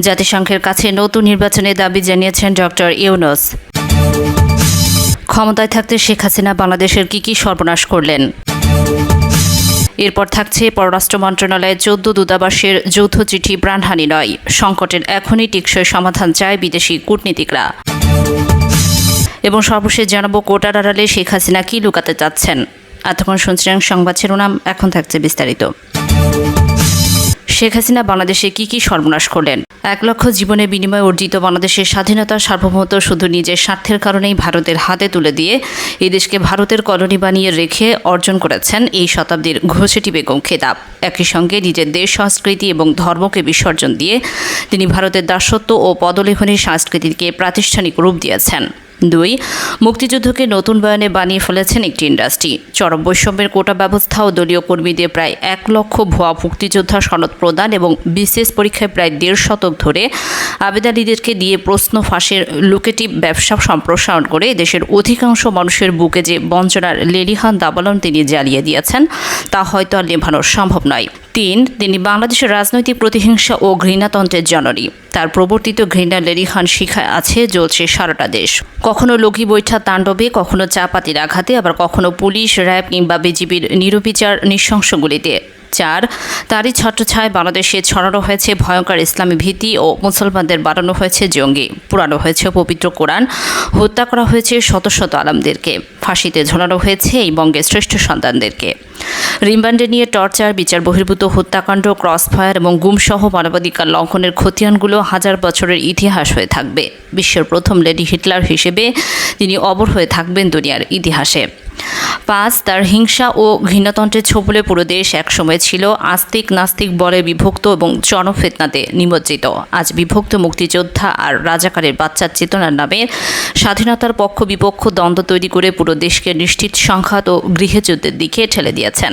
জাতিসংঘের কাছে নতুন নির্বাচনের দাবি জানিয়েছেন ডক্টর ইউনুস। ক্ষমতায় থাকতে শেখ হাসিনা বাংলাদেশের কি কি সর্বনাশ করলেন? এরপর থাকছে পররাষ্ট্র মন্ত্রণালয়ের চোদ্দ দূতাবাসের যৌথ চিঠি প্রাণহানি নয়। সংকটের এখনই টেকসই সমাধান চায় বিদেশি কূটনীতিকরা। এবং সর্বশেষ জানাব কোটার আড়ালে শেখ হাসিনা কি লুকাতে চাচ্ছেন। এতক্ষণ শুনছিলেন সংবাদ শিরোনাম, এখন থাকছে বিস্তারিত। শেখ হাসিনা বাংলাদেশে কি কি সর্বনাশ করলেন? এক লক্ষ জীবনের বিনিময়ে অর্জিত বাংলাদেশের স্বাধীনতার সার্বভৌমত্ব শুধু নিজের স্বার্থের কারণেই ভারতের হাতে তুলে দিয়ে এই দেশকে ভারতের কলোনি বানিয়ে রেখে অর্জন করেছেন এই শতাব্দীর ঘোষেটি বেগম খেতাব। একই সঙ্গে নিজের দেশ সংস্কৃতি এবং ধর্মকে বিসর্জন দিয়ে তিনি ভারতের দাসত্ব ও পদলেখনী সংস্কৃতিকে প্রাতিষ্ঠানিক রূপ দিয়েছেন। দুই, মুক্তিযুদ্ধকে নতুন বয়ানে বানিয়ে ফেলেছেন একটি ইন্ডাস্ট্রি। চরম বৈষম্যের কোটা ব্যবস্থা ও দলীয় কর্মীদের প্রায় এক লক্ষ ভুয়া মুক্তিযোদ্ধা সনদ প্রদান এবং বিশেষ পরীক্ষায় প্রায় দেড় শতক ধরে আবেদনীদেরকে দিয়ে প্রশ্ন ফাঁসের লুকেটিভ ব্যবসা সম্প্রসারণ করে দেশের অধিকাংশ মানুষের বুকে যে বঞ্চনার লেলিহান দাবালন তিনি জ্বালিয়ে দিয়েছেন, তা হয়তো আর নেভানো সম্ভব নয়। তিন, তিনি বাংলাদেশের রাজনৈতিক প্রতিহিংসা ও ঘৃণাতন্ত্রের জননী। তার প্রবর্তিত ঘৃণা লেরিহান শিখায় আছে জ্বলছে সারাটা দেশ। কখনো লগি বৈঠা তাণ্ডবে, কখনো চাপাতির আঘাতে, আবার কখনো পুলিশ, র্যাব কিংবা বিজিবির নিরবিচার নৃশংসগুলিতে। চার, তারই ছত্রছায় বাংলাদেশে ছড়ানো হয়েছে ভয়ঙ্কর ইসলামী ভীতি ও মুসলমানদের বাড়ানো হয়েছে জঙ্গি পুরানো হয়েছে পবিত্র কোরআন, হত্যা করা হয়েছে শত শত আলমদেরকে। ফাঁসিতে ঝোলানো হয়েছে এই বঙ্গের শ্রেষ্ঠ সন্তানদেরকে। রিমান্ডে নিয়ে টর্চার, বিচার বহির্ভূত হত্যাকাণ্ড, ক্রসফায়ার এবং গুমসহ মানবাধিকার লঙ্ঘনের খতিয়ানগুলো হাজার বছরের ইতিহাস হয়ে থাকবে। বিশ্বের প্রথম লেডি হিটলার হিসেবে তিনি অবর হয়ে থাকবেন দুনিয়ার ইতিহাসে। পাঁচ, তার হিংসা ও ঘৃণাতন্ত্রের ছোবলে পুরো দেশ একসময় ছিল আস্তিক নাস্তিক বলে বিভক্ত এবং জনফেতনাতে নিমজ্জিত। আজ বিভক্ত মুক্তিযোদ্ধা আর রাজাকারের বাচ্চার চেতনার নামে স্বাধীনতার পক্ষ বিপক্ষ দ্বন্দ্ব তৈরি করে পুরো দেশকে নিশ্চিত সংঘাত ও গৃহযুদ্ধের দিকে ঠেলে দিয়েছেন।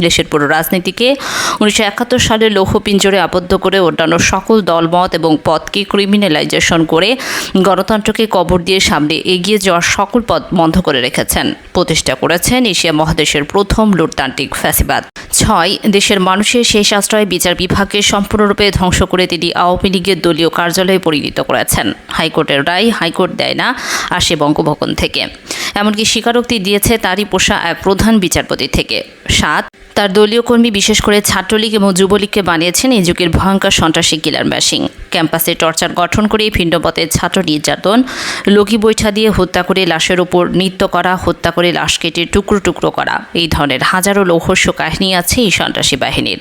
দেশের পুরো রাজনীতিকে উনিশশো একাত্তর সালে লৌহপিঞ্জরে আবদ্ধ করে অন্যান্য সকল দলমত এবং পদকে ক্রিমিনালাইজেশন করে গণতন্ত্রকে কবর দিয়ে সামনে এগিয়ে যাওয়ার সকল পথ বন্ধ করে রেখেছেন। প্রতিষ্ঠা করেছেন এশিয়া মহাদেশের প্রথম লোকতান্ত্রিক ফ্যাসিবাদ। ছয়, দেশের মানুষের শেষ আশ্রয় বিচার বিভাগকে সম্পূর্ণরূপে ধ্বংস করে তিনি আওয়ামী লীগের দলীয় কার্যালয়ে পরিণত করেছেন। হাইকোর্টের রায় হাইকোর্ট দেয় না আসে বঙ্গভবন থেকে। এমনকি স্বীকারোক্তি দিয়েছে তারই পোষা এক প্রধান বিচারপতি থেকে। সাত তার দলীয় কর্মী, বিশেষ করে ছাত্রলীগ এবং যুবলীগকে বানিয়েছেন এই যুগের ভয়ঙ্কর সন্ত্রাসী কিলার ম্যাশিং ক্যাম্পাসে টর্চার গঠন করে ভিন্নপথের ছাত্র নির্যাতন, লগি বৈঠা দিয়ে হত্যা করে লাশের ওপর নৃত্য করা, হত্যা করে লাশ কেটে টুকরো টুকরো করা, এই ধরনের হাজারো লৌহস্য কাহিনী আছে এই সন্ত্রাসী বাহিনীর।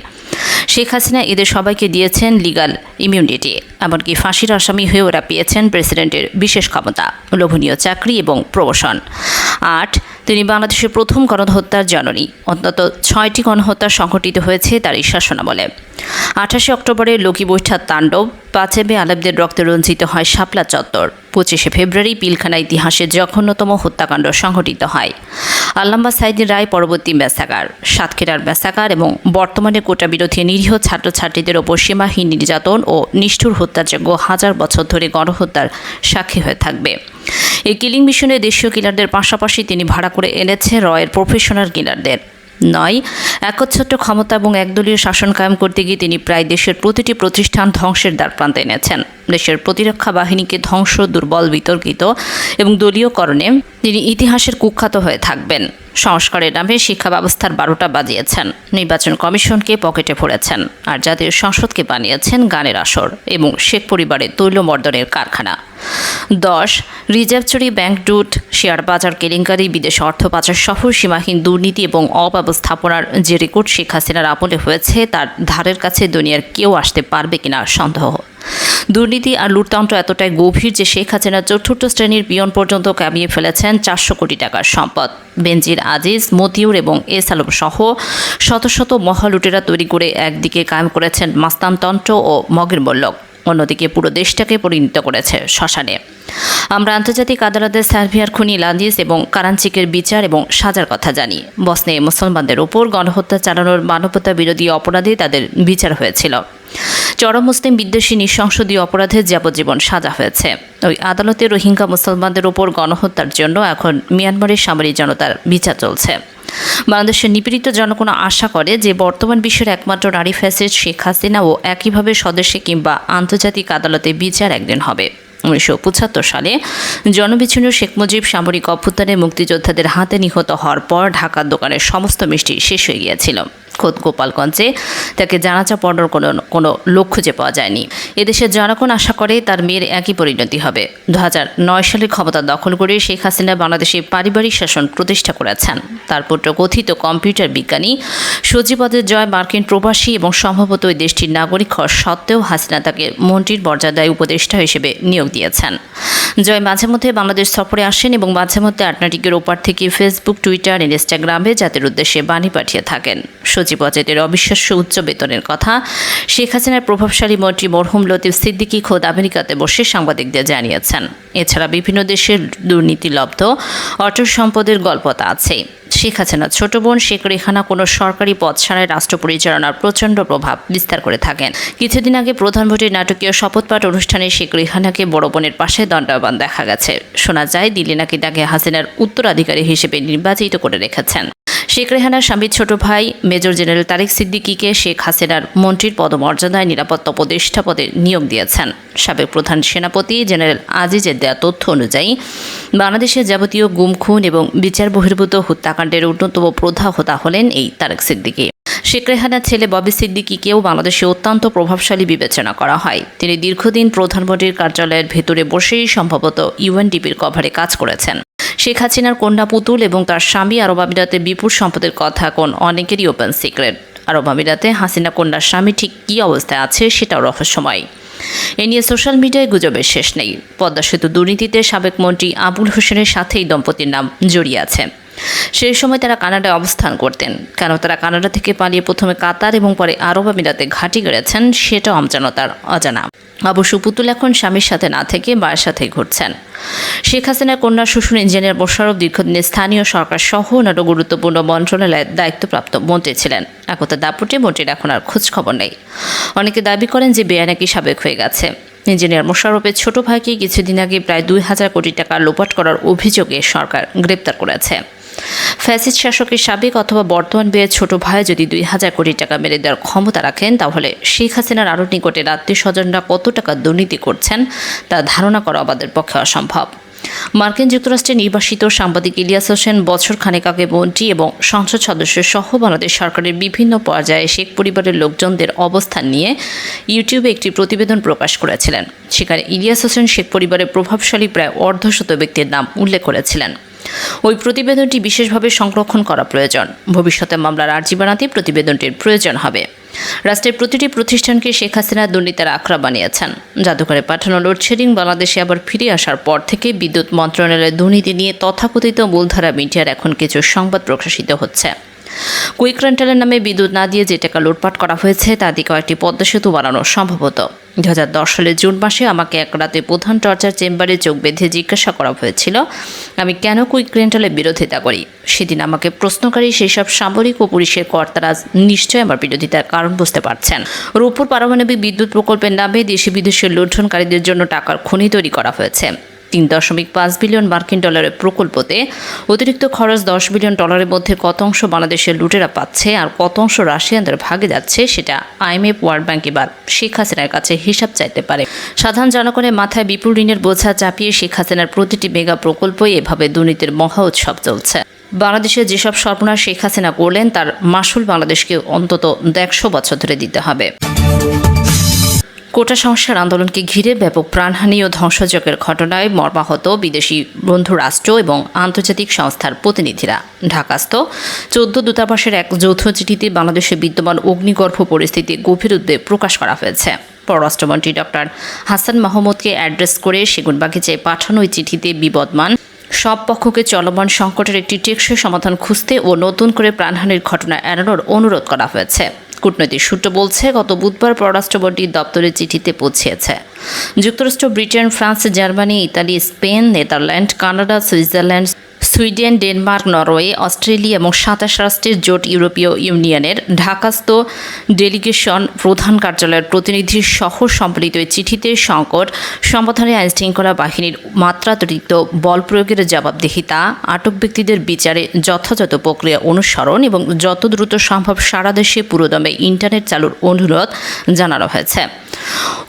শেখ হাসিনা এদের সবাইকে দিয়েছেন লিগাল ইমিউনিটি এমনকি ফাঁসির আসামি হয়ে ওরা পেয়েছেন প্রেসিডেন্টের বিশেষ ক্ষমতা, লোভনীয় চাকরি এবং প্রমোশন আট তিনি বাংলাদেশের প্রথম গণহত্যার জননী। অন্তত ছয়টি গণহত্যা সংঘটিত হয়েছে তার এই শাসনামলে। আঠাশে অক্টোবরে লোকি বৈঠার তাণ্ডব পাঁচে মে আলেমদের রক্তে রঞ্জিত হয় শাপলা চত্বর। পঁচিশে ফেব্রুয়ারি পিলখানা ইতিহাসের জঘন্যতম হত্যাকাণ্ড সংঘটিত হয়। আল্লাম্বা সাইদিন রায় পরবর্তী ব্যাসাগার সাতক্ষীরার ব্যাসাগার এবং বর্তমানে কোটা বিরোধী নিরীহ ছাত্রছাত্রীদের ওপর সীমাহীন নির্যাতন ও নিষ্ঠুর হত্যাযোগ্য হাজার বছর ধরে গণহত্যার সাক্ষী হয়ে থাকবে। এই কিলিং মিশনে দেশীয় কিলারদের পাশাপাশি তিনি ভাড়া করে এনেছে রয়ের প্রফেশনাল কিলারদের। নয়, একচ্ছত্র ক্ষমতা এবং একদলীয় শাসন কায়েম করতে গিয়ে তিনি প্রায় দেশের প্রতিটি প্রতিষ্ঠান ধ্বংসের দ্বার প্রান্তে এনেছেন। দেশের প্রতিরক্ষা বাহিনীকে ধ্বংস, দুর্বল, বিতর্কিত এবং দলীয়করণে তিনি ইতিহাসের কুখ্যাত হয়ে থাকবেন। সংস্কারের নামে শিক্ষা ব্যবস্থার বারোটা বাজিয়েছেন। নির্বাচন কমিশনকে পকেটে ভরেছেন আর জাতীয় সংসদকে বানিয়েছেন গানের আসর এবং শেখ পরিবারের তৈল তৈলমর্দনের কারখানা। দশ, রিজার্ভ চুরি, ব্যাংক ডুট শেয়ার বাজার, কেলেঙ্কারি, বিদেশ অর্থ পাচার সহ সীমাহীন দুর্নীতি এবং অব্যবস্থাপনার যে রেকর্ড শেখ হাসিনার আমলে হয়েছে, তার ধারের কাছে দুনিয়ার কেউ আসতে পারবে কিনা সন্দেহ। দুর্নীতি আর লুটতন্ত্র এতটাই গভীর যে শেখ হাসিনা চতুর্থ শ্রেণির পিয়ন পর্যন্ত কামিয়ে ফেলেছেন চারশো কোটি টাকার সম্পদ। বেনজির আজিজ, মতিউর এবং এস আলম সহ শত শত মহালুটেরা তৈরি করে একদিকে কায়েম করেছেন মাস্তানতন্ত্র ও মগের মল্লক। অন্যদিকে পুরো দেশটাকে পরিণত করেছে শ্মশানে। আমরা আন্তর্জাতিক আদালতের সার্ভিয়ার খুনি লাদিস এবং কারাঞ্চিকের বিচার এবং সাজার কথা জানি। বসনে মুসলমানদের ওপর গণহত্যা চালানোর মানবতা বিরোধী অপরাধে তাদের বিচার হয়েছিল। চরম মুসলিম বিদ্বেষী নৃশংসদীয় অপরাধে যাবজ্জীবন সাজা হয়েছে। ওই আদালতে রোহিঙ্গা মুসলমানদের ওপর গণহত্যার জন্য এখন মিয়ানমারের সামরিক জনতার বিচার চলছে। বাংলাদেশের নিপীড়িত জনগণ আশা করে যে বর্তমান বিশ্বের একমাত্র নারী ফ্যাসিড শেখ হাসিনাও একইভাবে স্বদেশে কিংবা আন্তর্জাতিক আদালতে বিচার একদিন হবে। উনিশশো পঁচাত্তর সালে জনবিচ্ছিন্ন শেখ মুজিব সামরিক অভ্যুত্থানে মুক্তিযোদ্ধাদের হাতে নিহত হওয়ার পর ঢাকার দোকানের সমস্ত মিষ্টি শেষ হয়ে গিয়েছিল। খোদ গোপালগঞ্জে। তাকে জানাচা পড়ার কোনো কোনো লোক খুঁজে পাওয়া যায়নি। এদেশের জনগণ আশা করে তার মেয়ের একই পরিণতি হবে। দু নয় সালে ক্ষমতা দখল করে শেখ হাসিনা বাংলাদেশে পারিবারিক শাসন প্রতিষ্ঠা করেছেন। তার পুত্র কথিত কম্পিউটার বিজ্ঞানী সচিপদের জয় মার্কিন প্রবাসী এবং সম্ভবত ওই দেশটির নাগরিক হওয়া সত্ত্বেও হাসিনা তাকে মন্ত্রীর মর্যাদায় উপদেষ্টা হিসেবে নিয়োগ দিয়েছেন। জয় মাঝে মধ্যে বাংলাদেশ সফরে আসেন এবং মাঝে মধ্যে আটলান্টিকের ওপার থেকে ফেসবুক, টুইটার, ইনস্টাগ্রামে জাতির উদ্দেশ্যে বাণী পাঠিয়ে থাকেন। সচিব অজেদের অবিশ্বাস্য উচ্চ বেতনের কথা। শেখ হাসিনার প্রভাবশালী মন্ত্রী মরহুম লতিফ সিদ্দিকী খোদ আমেরিকাতে বসে সাংবাদিকদের জানিয়েছেন। এছাড়া বিভিন্ন দেশের দুর্নীতিলব্ধ অটল সম্পদের গল্পতা আছে। শেখ হাসিনার ছোট বোন শেখ রেহানা কোনো সরকারি পদ ছাড়াই রাষ্ট্র পরিচালনার প্রচণ্ড প্রভাব বিস্তার করে থাকেন। কিছুদিন আগে প্রধান ভোটের নাটকীয় শপথপাঠ অনুষ্ঠানে শেখ রেহানাকে বড় বোনের পাশে দণ্ডায়মান দেখা গেছে। শোনা যায়, দিল্লি নাকি তাকে হাসিনার উত্তরাধিকারী হিসেবে নির্বাচিত করে রেখেছেন। শেখ রেহানার স্বামীর ছোট ভাই মেজর জেনারেল তারেক সিদ্দিকিকে শেখ হাসিনার মন্ত্রীর পদমর্যাদায় নিরাপত্তা উপদেষ্টা পদে নিয়োগ দিয়েছেন। সাবেক প্রধান সেনাপতি জেনারেল আজিজের দেওয়া তথ্য অনুযায়ী বাংলাদেশের যাবতীয় গুম খুন এবং বিচার বহির্ভূত হত্যাকাণ্ডের অন্যতম প্রধা হোতা হলেন এই তারেক সিদ্দিকী। শেখ রেহানার ছেলে ববি সিদ্দিকিকেও বাংলাদেশে অত্যন্ত প্রভাবশালী বিবেচনা করা হয়। তিনি দীর্ঘদিন প্রধানমন্ত্রীর কার্যালয়ের ভেতরে বসেই সম্ভবত ইউএনডিপির কভারে কাজ করেছেন। শেখ হাসিনার কন্যা পুতুল এবং তার স্বামী আরব আমিরাতে বিপুল সম্পদের কথা কোন অনেকেরই ওপেন সিক্রেট আরব আমিরাতে হাসিনা কন্যার স্বামী ঠিক কী অবস্থায় আছে সেটাও রহস্যময় এ নিয়ে সোশ্যাল মিডিয়ায় গুজবের শেষ নেই। পদ্মা সেতু দুর্নীতিতে সাবেক মন্ত্রী আবুল হোসেনের সাথেই দম্পতির নাম জড়িয়ে আছে। সেই সময় তারা কানাডায় অবস্থান করতেন। কেন তারা কানাডা থেকে পালিয়ে প্রথমে কাতার এবং পরে আরব আমিরাতে ঘাঁটি গড়েছেন, সেটাও আমজানতার অজানা। অবশ্য পুতুল এখন স্বামীর সাথে না থেকে মায়ের সাথে ঘুরছেন। শেখ হাসিনার কন্যা শ্বশুর ইঞ্জিনিয়ার মোশারফ দীর্ঘদিন স্থানীয় সরকার সহ অন্যান্য গুরুত্বপূর্ণ মন্ত্রণালয়ের দায়িত্বপ্রাপ্ত মন্ত্রী ছিলেন। একতা দাপুটে মন্ত্রীর এখন আর খোঁজ খবর নেই। অনেকে দাবি করেন যে বেয়া নাকি সাবেক হয়ে গেছে। ইঞ্জিনিয়ার মোশারফের ছোট ভাইকে কিছুদিন আগে প্রায় দুই হাজার কোটি টাকা লোপাট করার অভিযোগে সরকার গ্রেপ্তার করেছে। ফ্যাসিস্ট শাসকের সাবেক অথবা বর্তমান বিয়ের ছোট ভাই যদি দুই হাজার কোটি টাকা মেরে দেওয়ার ক্ষমতা রাখেন, তাহলে শেখ হাসিনার আরও নিকটের আত্মীয় স্বজনরা কত টাকা দুর্নীতি করছেন, তা ধারণা করা আমাদের পক্ষে অসম্ভব। মার্কিন যুক্তরাষ্ট্রে নির্বাসিত সাংবাদিক ইলিয়াস হোসেন বছর খানেক আগে মন্ত্রী এবং সংসদ সদস্য সহ বাংলাদেশ সরকারের বিভিন্ন পর্যায়ে শেখ পরিবারের লোকজনদের অবস্থান নিয়ে ইউটিউবে একটি প্রতিবেদন প্রকাশ করেছিলেন। সেখানে ইলিয়াস হোসেন শেখ পরিবারের প্রভাবশালী প্রায় অর্ধশত ব্যক্তির নাম উল্লেখ করেছিলেন। ওই প্রতিবেদনটি বিশেষভাবে সংরক্ষণ করা প্রয়োজন। ভবিষ্যতে মামলার আর্জি বানাতে প্রতিবেদনটির প্রয়োজন হবে। রাষ্ট্রের প্রতিটি প্রতিষ্ঠানকে শেখ হাসিনা দুর্নীতির আখড়া বানিয়েছেন। জাদুঘরে পাঠানো লোডশেডিং বাংলাদেশে আবার ফিরে আসার পর থেকে বিদ্যুৎ মন্ত্রণালয়ের দুর্নীতি নিয়ে তথাকথিত মূলধারা মিডিয়ার এখন কিছু সংবাদ প্রকাশিত হচ্ছে। কুইক রেন্টালের নামে বিদ্যুৎ না দিয়ে যে টাকা লুটপাট করা হয়েছে, তা দিয়ে কয়েকটি পদ্মা সেতু বানানো সম্ভবত। দু হাজার দশ সালের জুন মাসে আমাকে এক রাতে প্রধান টর্চার চেম্বারে চোখ বেঁধে জিজ্ঞাসা করা হয়েছিল, আমি কেন কুইক রেন্টালের বিরোধিতা করি? সেদিন আমাকে প্রশ্নকারী সেই সব সামরিক ও পুলিশের কর্তারা নিশ্চয়ই আমার বিরোধিতার কারণ বুঝতে পারছেন। রূপপুর পারমাণবিক বিদ্যুৎ প্রকল্পের নামে দেশি বিদেশের লুণ্ঠনকারীদের জন্য টাকার খনি তৈরি করা হয়েছে। তিন দশমিক পাঁচ বিলিয়ন মার্কিন ডলারের প্রকল্পতে অতিরিক্ত খরচ দশ বিলিয়ন ডলারের মধ্যে কত অংশ বাংলাদেশের লুটেরা পাচ্ছে আর কত অংশ রাশিয়ানদের ভাগে যাচ্ছে সেটা আইএমএফ, ওয়ার্ল্ড ব্যাংক এবার শেখ হাসিনার কাছে হিসাব চাইতে পারে। সাধারণ জনগণের মাথায় বিপুল ঋণের বোঝা চাপিয়ে শেখ হাসিনার প্রতিটি মেগা প্রকল্পই এভাবে দুর্নীতির মহা উৎসব চলছে। বাংলাদেশে যেসব সর্বনাশ শেখ হাসিনা করলেন, তার মাসুল বাংলাদেশকে অন্তত একশো বছর ধরে দিতে হবে। কোটা সংস্কার আন্দোলনকে ঘিরে ব্যাপক প্রাণহানি ও ধ্বংসযজ্ঞের ঘটনায় মর্মাহত বিদেশি বন্ধু রাষ্ট্র এবং আন্তর্জাতিক সংস্থার প্রতিনিধিরা। ঢাকাস্থ চোদ্দ দূতাবাসের এক যৌথ চিঠিতে বাংলাদেশে বিদ্যমান অগ্নিগর্ভ পরিস্থিতি গভীর উদ্বেগ প্রকাশ করা হয়েছে। পররাষ্ট্রমন্ত্রী ডক্টর হাসান মাহমুদকে অ্যাড্রেস করে সেগুনবাগিচে পাঠানো ওই চিঠিতে বিবদমান। সব পক্ষকে চলমান সংকটের একটি টেকসই সমাধান খুঁজতে ও নতুন করে প্রাণহানির ঘটনা এড়ানোর অনুরোধ করা হয়েছে। কূটনৈতিক সূত্র বলছে, গত বুধবার পররাষ্ট্রমন্ত্রীর দপ্তরের চিঠিতে পৌঁছেছে। যুক্তরাষ্ট্র, Britain, France, Germany, Italy, Spain, Netherland, Canada, Switzerland Sweden, Denmark, Norway, Australia এবং সাতাশ রাষ্ট্রের জোট ইউরোপীয় ইউনিয়নের ঢাকাস্থ ডেলিগেশন প্রধান কার্যালয়ের প্রতিনিধি সহ সম্পাদিত এই চিঠিতে সংকট, সমাধানে আইনশৃঙ্খলা বাহিনীর মাত্রাতিরিক্ত বল প্রয়োগের জবাবদিহিতা, আটক ব্যক্তিদের বিচারে যথাযথ প্রক্রিয়া অনুসরণ এবং যত দ্রুত সম্ভব সারা দেশে পুরোদমে ইন্টারনেট চালুর অনুরোধ জানানো হয়েছে।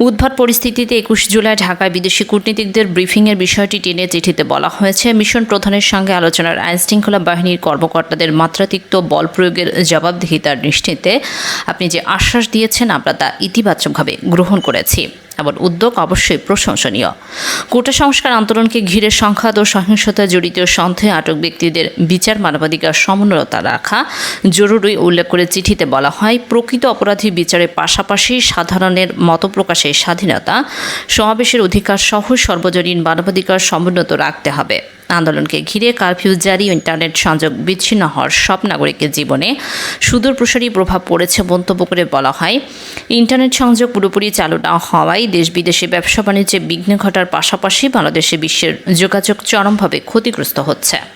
উদ্ভট পরিস্থিতিতে একুশ জুলাই ঢাকায় বিদেশি কূটনীতিকদের ব্রিফিংয়ের বিষয়টি টেনে চিঠিতে বলা হয়েছে। মিশন প্রধানের সঙ্গে আলোচনার আইনশৃঙ্খলা বাহিনীর কর্মকর্তাদের মাত্রাতিরিক্ত বল প্রয়োগের জবাবদিহিতার নিশ্চিতে আপনি যে আশ্বাস দিয়েছেন, আমরা তা ইতিবাচকভাবে গ্রহণ করেছি। এমন উদ্যোগ অবশ্যই প্রশংসনীয়। কোটা সংস্কার আন্দোলনকে ঘিরে সংঘাত ও সহিংসতা জড়িত সন্দেহে আটক ব্যক্তিদের বিচার মানবাধিকার সমন্বয়তা রাখা জরুরি উল্লেখ করে চিঠিতে বলা হয়, প্রকৃত অপরাধী বিচারের পাশাপাশি সাধারণের মত প্রকাশের স্বাধীনতা, সমাবেশের অধিকার সহ সর্বজনীন মানবাধিকার সমুন্নত রাখতে হবে। আন্দোলনকে ঘিরে কারফিউ জারি, ইন্টারনেট সংযোগ বিচ্ছিন্ন হওয়ার সব নাগরিকের জীবনে সুদূর প্রসারী প্রভাব পড়েছে মন্তব্য করে বলা হয়। ইন্টারনেট সংযোগ পুরোপুরি চালু না হওয়ায় দেশ বিদেশে ব্যবসা বাণিজ্যে বিঘ্ন ঘটার পাশাপাশি বাংলাদেশে বিশ্বের যোগাযোগ চরমভাবে ক্ষতিগ্রস্ত হচ্ছে।